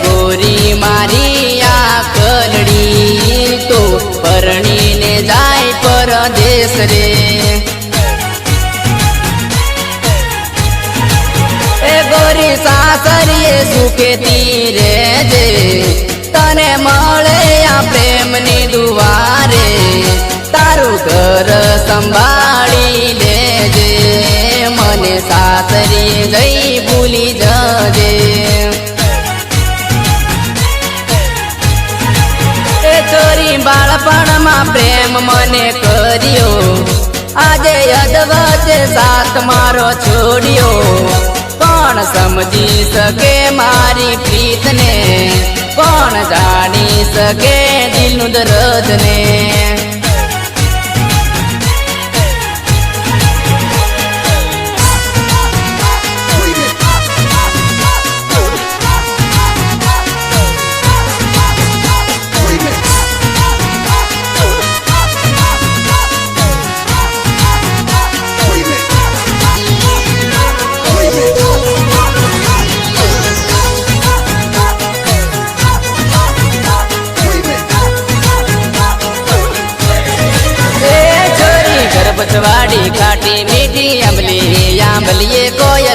ગોરી મારી આ કરડી તો પરણીને જાય પરદેશ રે ગોરી સાસરીએ સુખેતી રે જે તને મળે આ પ્રેમની દુવારે તારું ઘર સંભાળી લેજે મને સાસરી બાળપણમાં પ્રેમ મને કર્યો. આજે અદવચે સાથ મારો છોડ્યો. કોણ સમજી શકે મારી પ્રીતને? કોણ જાણી શકે દિલનું દર્દને?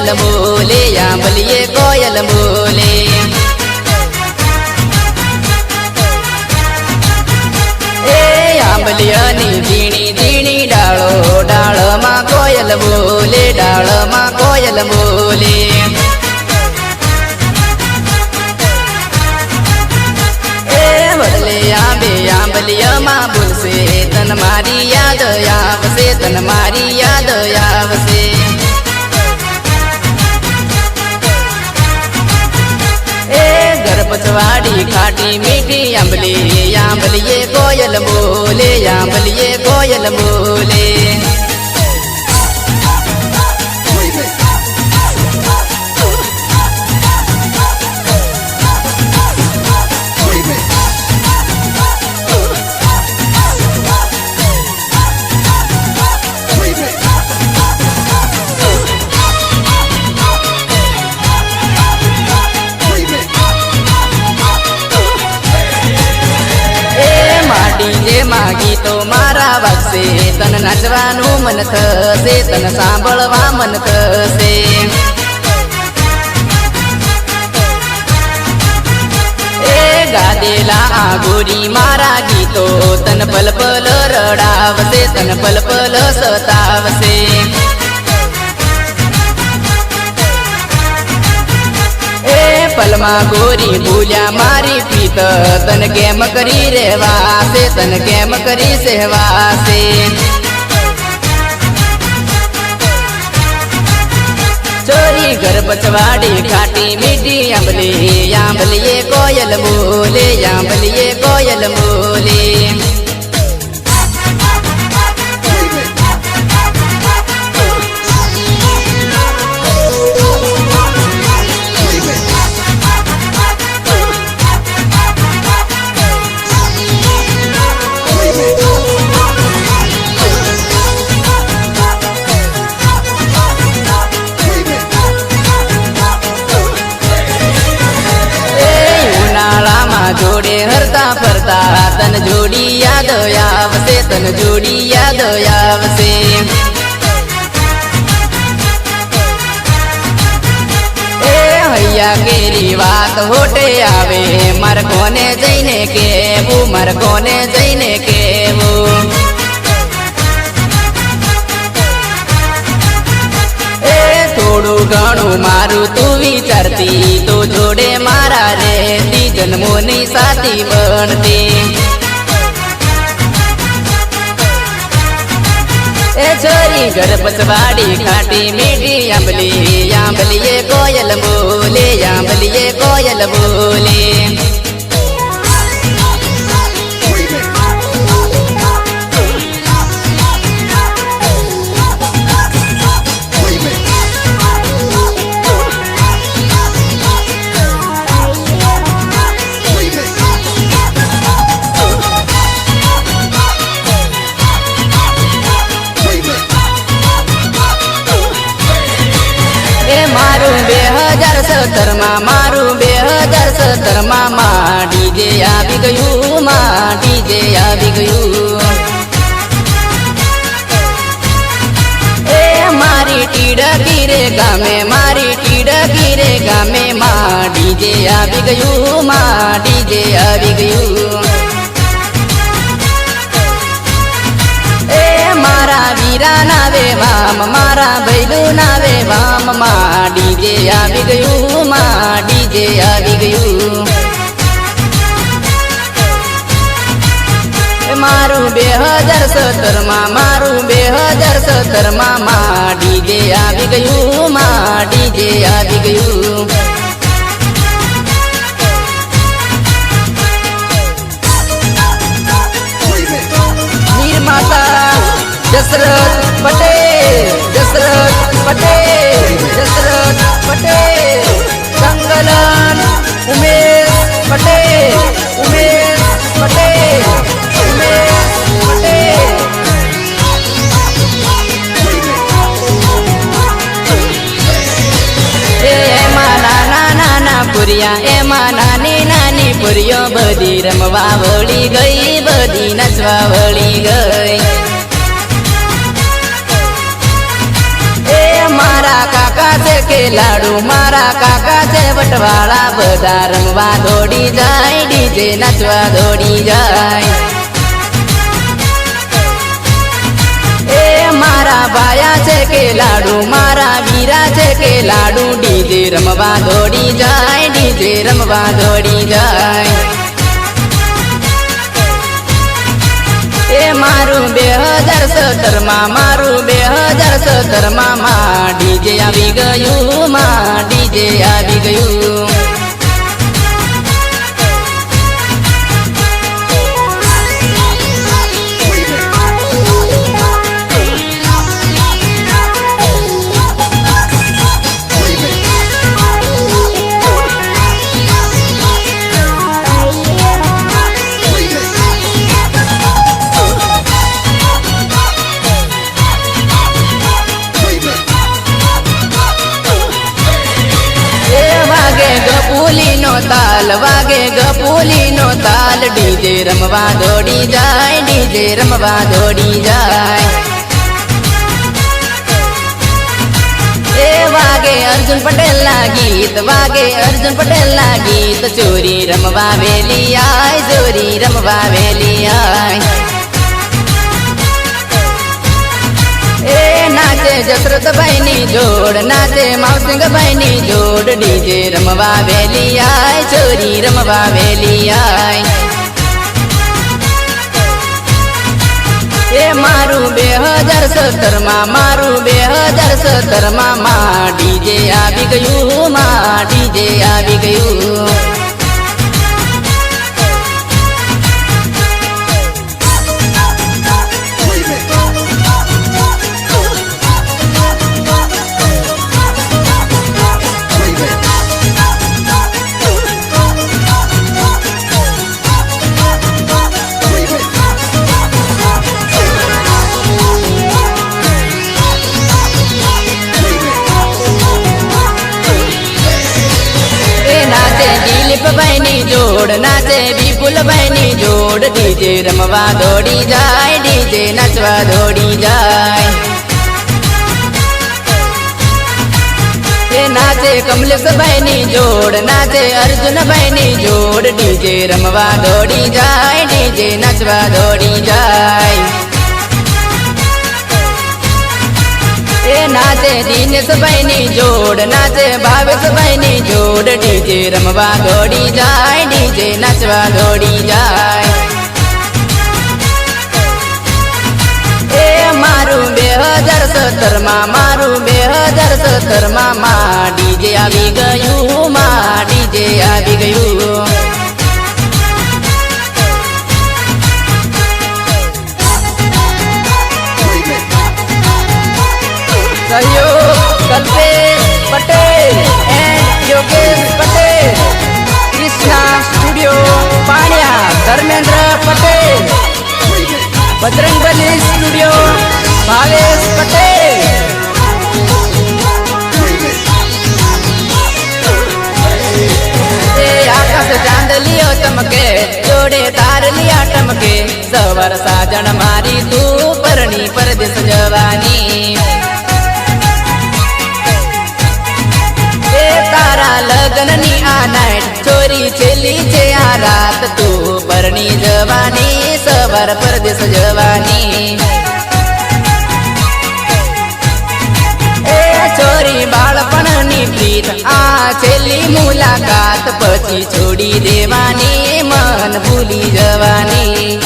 કોયલ બોલે આંબલીએ કોયલ બોલે એ આંબલિયાની ઝીણી ઝીણી ડાળો, ડાળમાં કોયલ બોલે ડાળમાં કોયલ બોલે આંબલિયામાં બોલશે તન મારી યાદ આવશે, તન મારી ગર્ભચવાડી ખાટી મીઠી આંબલી આંબલીએ કોયલ બોલે આંબલીએ કોયલ બોલે. નાચવાનું મન થશે, તન સાંભળવા મન થશે. ગાદેલા આ ગોરી મારા ગીતો, તન પલ પલ રડાવશે, તન પલ પલ સતાવશે. પલમાં ગોરી ભૂલ્યા મારી પીત તન કેમ કરી રહેવાશે, તન કેમ કરી સહેવાશે પછવાડી ખાટી મીઠી આંબલી આંબલીએ કોયલ બોલે આંબલીએ કોયલ બોલે. તન જોડી યાદ આવશે, તન જોડી યાદ આવશે. હૈયા કેરી વાત હોટે આવે, માર કોને જઈને કેવું, માર કોને જઈને કેવું? થોડું ઘણું મારું તું વિચારતી, તો જોડે મારા રહેતી જન્મોની સાથી બનતી. એ છોરી ગર્ભસવાડી ખાટી મીઠી આંબલી આંબલીએ કોયલ બોલે આંબલીએ કોયલ બોલે. ડીજે આવી ગયું. એ મારા વીરા નાવે વામ મારા ભૈલું નાવે વામમાં ડીજે આવી ગયું, માં ડીજે આવી ગયું. મારું બે હજાર સત્તરમાં મારું બે હજાર સત્તરમાં ડીજે આવી ગયું, માં ડીજે આવી ગયું. દશરથ પટેલ દશરથ પટેલ દશરથ પટેલ સંકલન ઉમેશ પટેલ ઉમેશ પટેલ ઉમેશ પટેલ એ એમાં નાના નાના પુરિયા એમાં નાની નાની પુરીઓ બધી રમવા વળી ગઈ બધી નચવા વળી ગઈ એ મારા કાકા છે કે લાડુ, મારા કાકા છે વટવાળા, બધા રમવા દોડી જાય, ડીજે નાચવા દોડી જાય. એ મારા બાયા છે કે લાડુ, મારા વીરા છે કે લાડુ, ડીજે રમવા દોડી જાય, ડીજે રમવા દોડી જાય. મારું બે હજાર સત્તરમાં મારું બે હજાર સત્તરમાં ડીજે આવી ગયું, માં ડીજે આવી ગયું. જસરતભાઈ ની જોડ નાચે માવસિંગભાઈ ની જોડ, ડીજે રમવા વેલી આય ચોરી રમવા વેલી આય એ મારું બે હજાર સત્તરમાં મારું બે હજાર સત્તરમાં ડીજે આવી ગયું, માં ડીજે આવી ગયું. જોડ ડીજે રમવા દોડી જાય, ડીજે નાચવા દોડી જાય. નાચે કમલેશભાઈ ની જોડ, નાચે અર્જુનભાઈ ની જોડ, ડીજે રમવા દોડી જાય, ડીજે નાચવા દોડી જાય. નાચે દિનેશભાઈ ની જોડ, નાચે ભાવેશભાઈ ની જોડ, ડીજે રમવા દોડી જાય, ડીજે નાચવા દોડી જાય. હજાર સત્તરમાં મારું બે હજાર સત્તરમાં ડીજે આવી ગયું, માં ડીજે આવી ગયું. સહયોગ Kalpesh Patel and Patel. Krishna studio Paniya Dharmendra Patel. Bajrangbali studio Bhavesh Patel. આકાશ ચાંદલિયો ચમકે, જોડે સવાર સાજણ મારી તું પરણી પરદેશ જવાની. તારા લગ્નની આ નાઈટ ચોરી છેલ્લી છે આ રાત, તું પરણી જવાની, સવાર પરદેશ જવાની. બાળપણની આ છેલ્લી મુલાકાત પછી છોડી દેવાની, મન ભૂલી જવાની.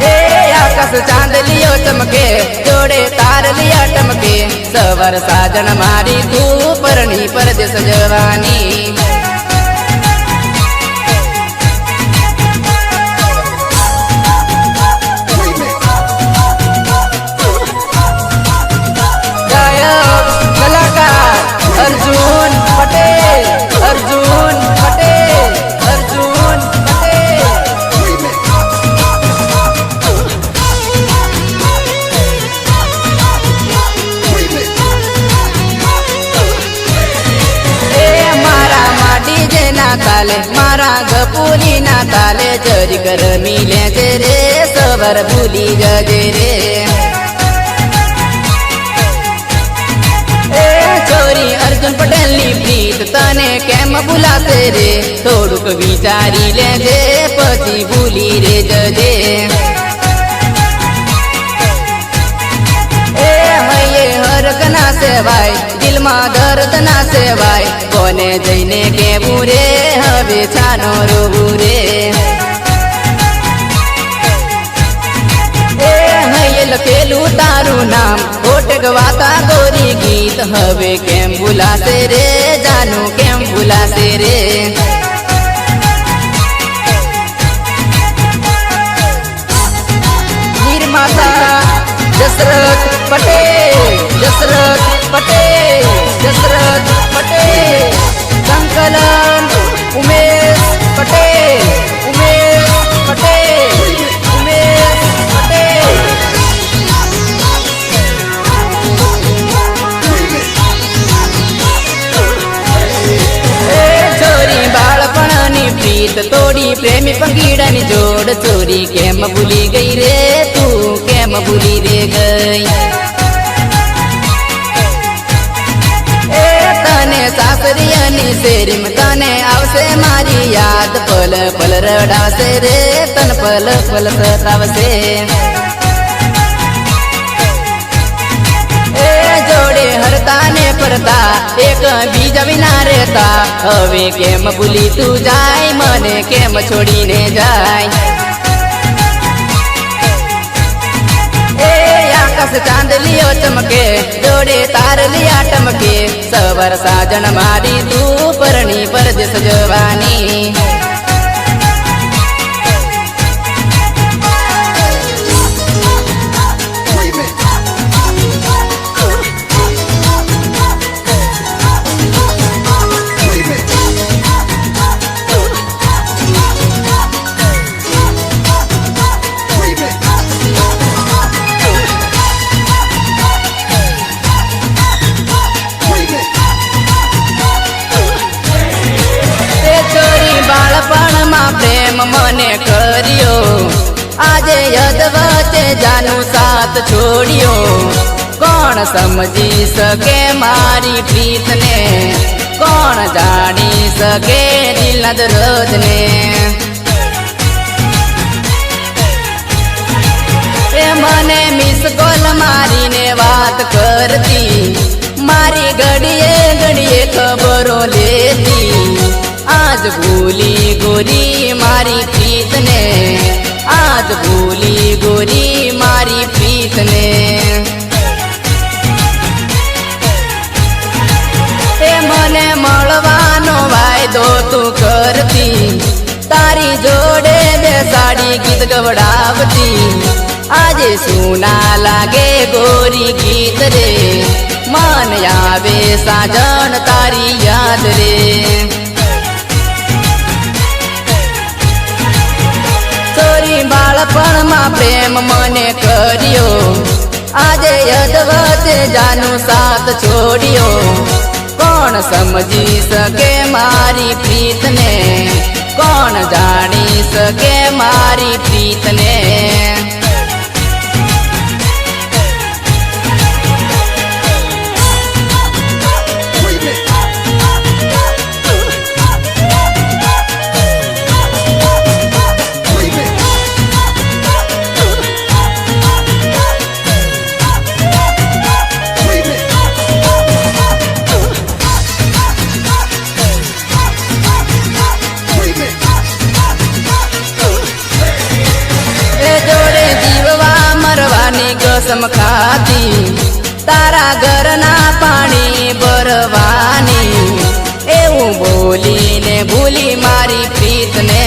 એ આકાશ ચાંદલિયો ચમકે, જોડે તારલિયા ટમકે, સવાર સાજણ મારી તું પરણી પરદેશ જવાની. મારા ના તાલે જરી ગરમી લે છે રે, સવાર ભૂલી ગજે રે. છોરી અર્જુન પટેલની પ્રીત તને કેમ ભૂલાશે રે? થોડુંક વિચારી લેજે, પછી ભૂલી રે જજે. હરક ના સેવાય, દિલમાં દર્દ ના સેવાય, કોને જઈને કેવું રે? છાનો રોવું રે. એ હૈયે લખેલું તારું નામ ખોટ ગવાતા ગોરી ગીત. હવે કેમ ભૂલાશે રે, જાનું, કેમ ભૂલાશે રે? નિર્માતા જસરથ પટેલ જસરથ પટેલ જસરથ પટેલ, સંકલન ઉમેશ પટેલ બાળપણની પ્રીત તોડી પ્રેમી પંગીડાની જોડ ચોરી કેમ ભૂલી ગઈ રે તું? કેમ ભૂલી રે ગઈ? શેરીમ તને આવશે મારી યાદ. પલ પલ રડાવશે રે, તન પલ પલ સતાવશે. જોડે હરતા ને ફરતા, એક બીજા વિના રહેતા. હવે કેમ ભૂલી તું જાય, મને કેમ છોડીને જાય? આકાશ ચાંદલિયો ચમકે જોડે તારલિયા ટમકે સવાર સાજણ મારી તું પરણી પરદેશ જવાની સમજી શકે મારી પ્રીતને? કોણ જાણી શકે દિલના દરદને મને મિસ કોલ મારીને વાત કરતી. મારી ઘડીએ ઘડીએ ખબરો લેતી. આજ ભૂલી ગોરી મારી પ્રીતને. આજ ભૂલી ગોરી મારી પ્રીતને. ગવડાવતી. આજે સુના લાગે ગોરી ગીત રે. મન આવે સાજન તારી યાદ રે. ચોરી બાળપણમાં પ્રેમ મને કર્યો. આજે યદવતે જાનું સાથ છોડ્યો. કોણ સમજી શકે મારી પ્રીતને? કોણ જાણી શકે મારી પ્રીતને? ખાતી તારા ઘરના પાણી ભરવાની એવું બોલીને ભૂલી મારી પ્રીતને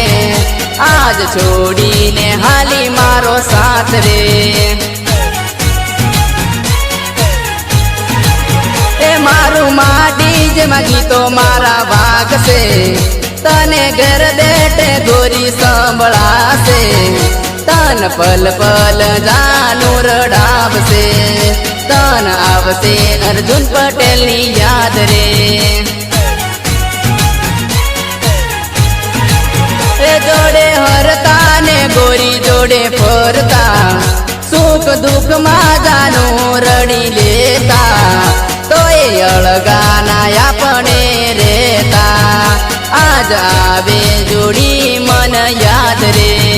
આજ છોડીને હાલી મારો સાથ રે એ મારું માટી જેમાં ગીતો મારા વાગશે તને ઘર બેઠે ગોરી સંભળાશે તન પલ પલ જાનું રડાવશે. તન આવશે અર્જુન પટેલની યાદ રે. જોડે હરતા ને ગોરી જોડે ફરતા. સુખ દુઃખમાં જાનું રડી લેતા. તો એ અળગાના આપણે રેતા આજ આવે જોડી મન યાદ રે.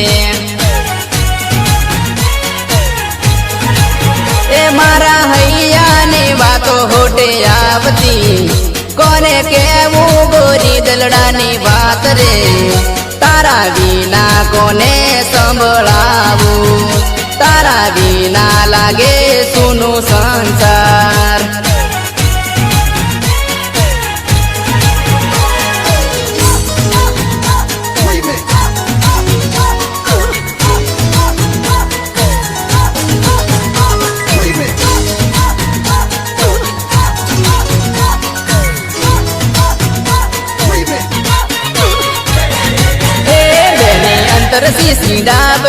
આવતી કોને કેવું ગોરી દલડાની વાત રે? તારા વિના કોને સંભળાવું? તારા વિના લાગે સુનું સંસાર.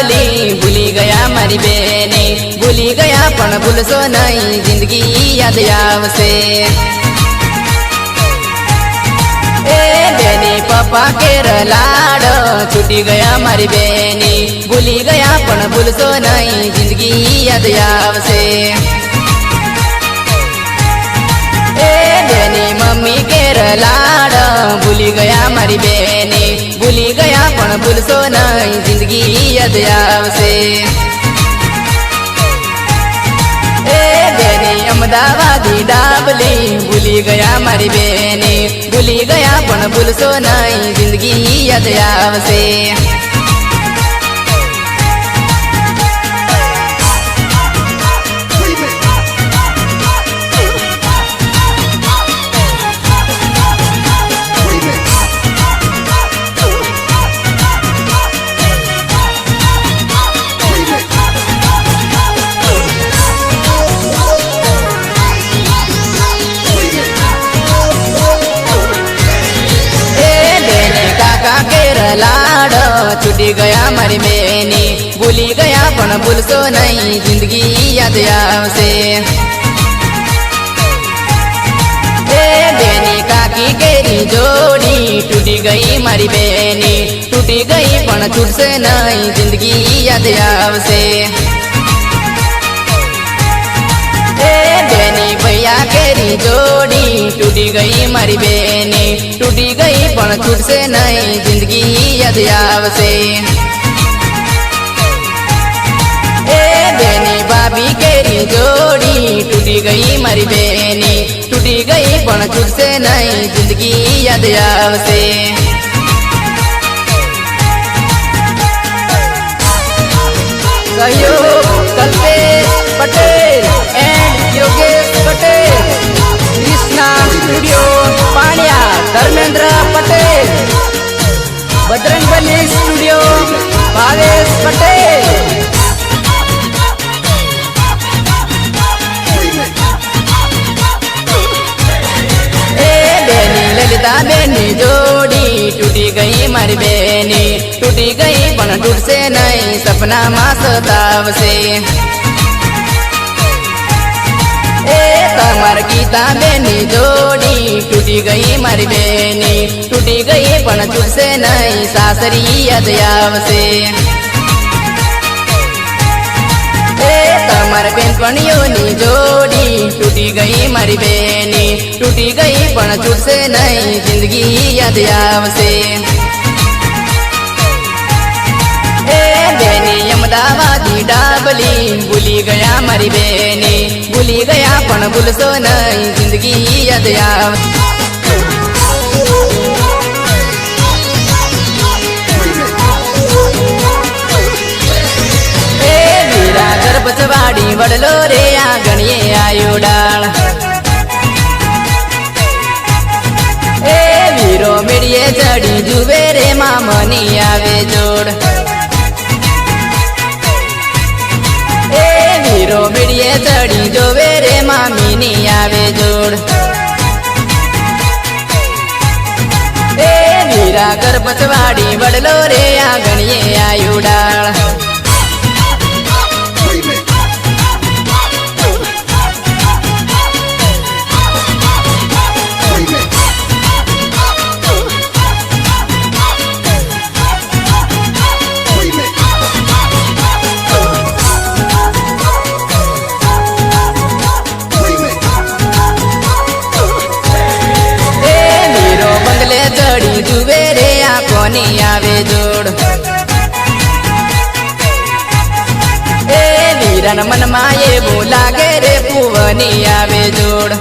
સીસી ભૂલી ગયા મારી બેને. ભૂલી ગયા પણ ભૂલશો નહીં, જિંદગી યાદ આવશે. પપ્પા કેર લાડ છૂટી ગયા મારી બેની. ભૂલી ગયા પણ ભૂલશો નહીં, જિંદગી યાદ આવશે. એ બેની મમ્મી કેર લાડ ભૂલી ગયા મારી બેની. ભૂલી ગયા, પણ ભૂલશો નહીં, જિંદગી યાદ આવશે. એ અમદાવાદી ડાબલી, ભૂલી ગયા મારી બેની. ભૂલી ગયા, પણ ભૂલશો નહીં, જિંદગી યાદ આવશે. ગયા પણ ભૂલશો નહીં જિંદગી યાદ આવશે એ બેની કાકી કેરી જોડી તૂટી ગઈ મારી બેની તૂટી ગઈ પણ છૂટશે નહીં જિંદગી યાદ આવશે એ બેની ભૈયા કેરી જોડી તૂટી ગઈ મારી બેની તૂટી ગઈ પણ છૂટશે નહીં જિંદગી યાદ આવશે જોડી તૂટી ગઈ મારી બેની તૂટી ગઈ પણ છૂટશે નહીં જિંદગી યાદ આવશે સહયોગ કલ્પેશ પટેલ એન્ડ યોગેશ પટેલ સતાવશે એ તમાર ગીતા બેની જોડી તૂટી ગઈ મારી બેની. તૂટી ગઈ પણ છૂટશે નહીં, સાસરી યાદ આવશે. તમારા બેનપણીઓની જોડી તૂટી ગઈ મારી બેની. તૂટી ગઈ પણ છૂટશે નહીં, જિંદગી યાદ આવશે. અમદાવાદી ડાબલી, ભૂલી ગયા મારી બેની. ભૂલી ગયા પણ ભૂલશો નહીં, જિંદગી યાદ આવશે એ વડલો રે, આ ગણીએ આયો ડાળ. એ વીરો મેળીએ ચડી જુવે રે, મામની આવે જોડ. વીરો મેળીએ ચડી જોવે રે મામીની આવે જોડ. એ વીરા ગર્ભસવાડી વડલો રે આ ગણીએ કોની આવે જોડ. એ વીરન મનમાં એવું લાગે રે પુવની આવે જોડ.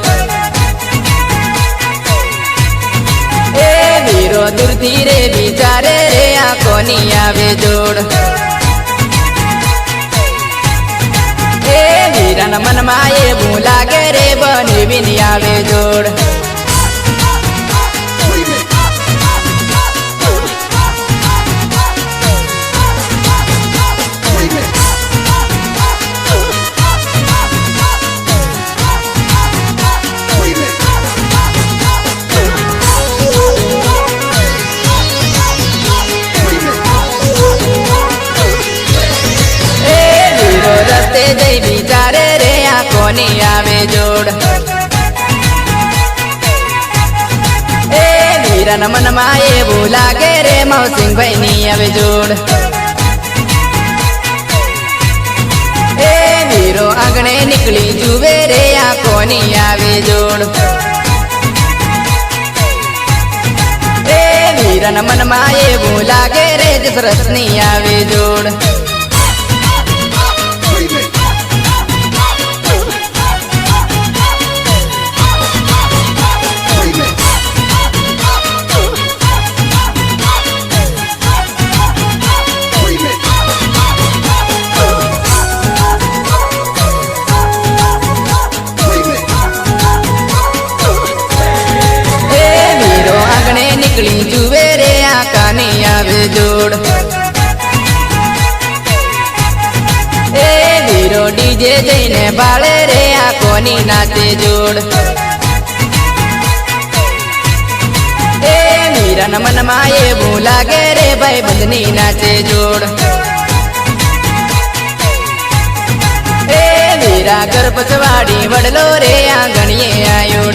એ વીરો દૂરથી રે વિચારે રે આ કોની આવે જોડ. એ વીરન મનમાં એવું લાગે રે બની બિની આવે જોડ. વીરન મનમાં એવું લાગે રે મહસિંહભાઈ ની આવે જોડ. એ વીરો આંગણે નીકળી જુવે રે આ કોની આવે જોડ. એ વીરન મનમાં એવું લાગે રે જસરસની આવે જોડ. ડીજે જઈને બાળે રે આ કોની નાચે જોડ. એ વીરન મનમાં એવું લાગે રે ભાઈ બંધની નાચે જોડ. એ વીરા ગર્ભસવાડી વડલો રે આંગણીએ આયો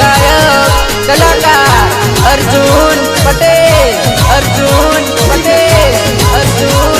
ડાળ ગાયક કલાકાર અર્જુન પટેલ અર્જુન પટેલ અર્જુન